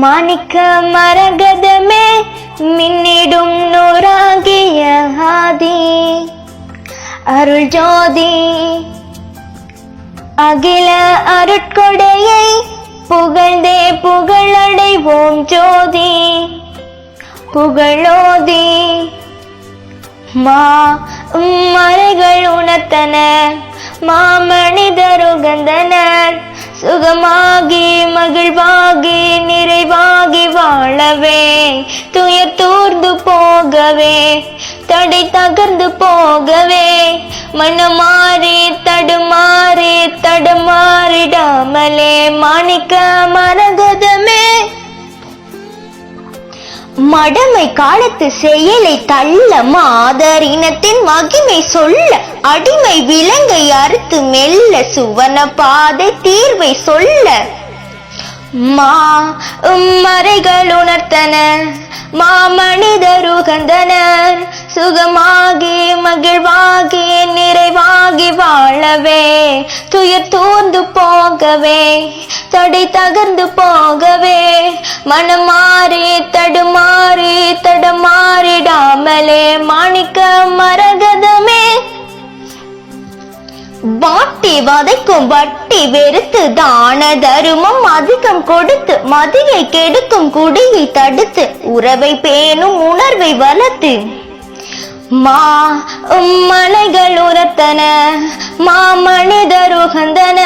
மாணிக்க மரகதமே மின்னிடும் நூறாகிய ஆதி. அருள் ஜோதி அகில அருட்கொடையை புகழ்ந்தே புகழடைவோம் ஜோதி. புகழோதி மா மறைகள் உணர்த்தன மாமனிதருகந்தனர் சுகமாகி வாழவே துயர் தூர்ந்து போகவே தடை தகர்ந்து போகவே மனமாறி தடுமாறி தடுமாறிடாமலே மாணிக்க மரகதமே. மடமை காலத்து செயலை தள்ள மாதரினத்தின் மகிமை சொல்ல அடிமை விலங்கை அறுத்து மெல்ல சுவன பாதை தீர்வை சொல்ல. மா மறைகள் உணர்த்தன மாமனிதருகந்தனர் சுகமாகி மகிழ்வாகி நிறைவாகி வாழவே துயர் தூர்ந்து போகவே தடை தகர்ந்து போகவே மனம் மாறி தடுமாறி தடமாறிடாமலே மாணிக்க வாட்டி வதைக்கும் வட்டி வெறுத்து தான தருமம் அதிகம் கொடுத்து மதியை கெடுக்கும் குடியை தடுத்து உறவை பேணும் உணர்வை வளர்த்து. மா மலைகள் உரத்தன மா மனிதருகந்தன